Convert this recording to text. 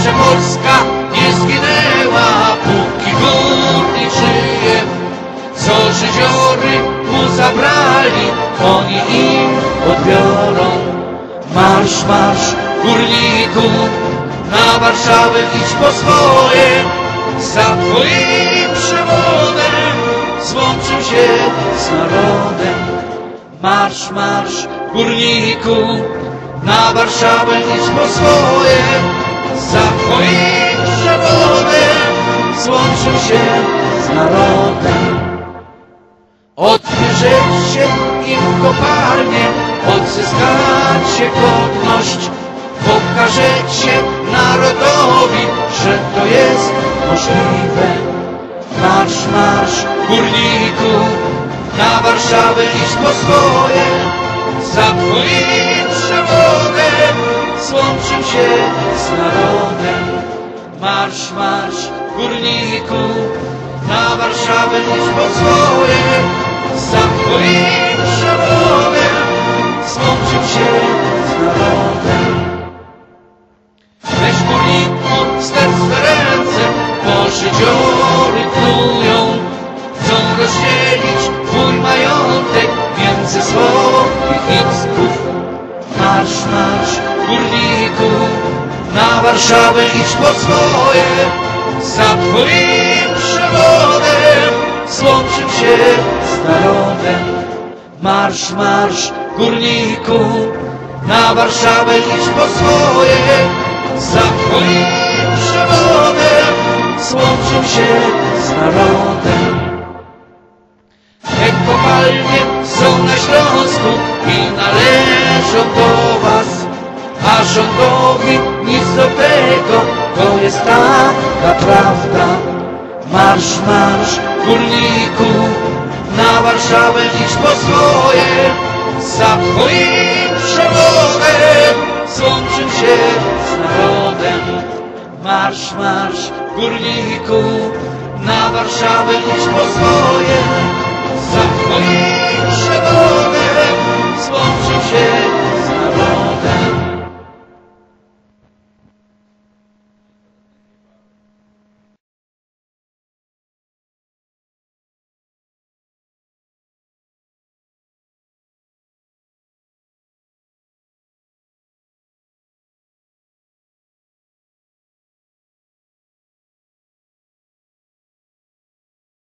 jeszcze Polska nie zginęła, póki górnik żyje. Co żyziory mu zabrali, oni im odbiorą. Marsz, marsz, górniku, na Warszawę idź po swoje. Za twoim przewodem złączył się z narodem. Marsz, marsz, górniku, na Warszawę idź po swoje. Za twoim przewodem złączył się z narodem. Odbierzecie im kopalnie, odzyskacie godność, pokażecie narodowi, że to jest możliwe. Marsz, marsz, górniku, na Warszawę idź po swoje, za twoim przewodem złączył się z narodem. Marsz, marsz, górniku, na Warszawę idź po swoje, za twoim przewodem złączył się z narodem. Weź górniku, swe ręce, bo życiory plują, Warszawę idź po swoje, za twoim przewodem złączył się z narodem. Marsz, marsz, górniku, na Warszawę idź po swoje, za twoim przewodem złączył się z narodem. Te kopalnie są na Śląsku i należą do was, a rządowi tego, to jest taka prawda. Marsz, marsz, górniku, na Warszawę idź po swoje, za twoim przewodem złączył się z narodem. Marsz, marsz, górniku, na Warszawę idź po swoje, za twoim przewodem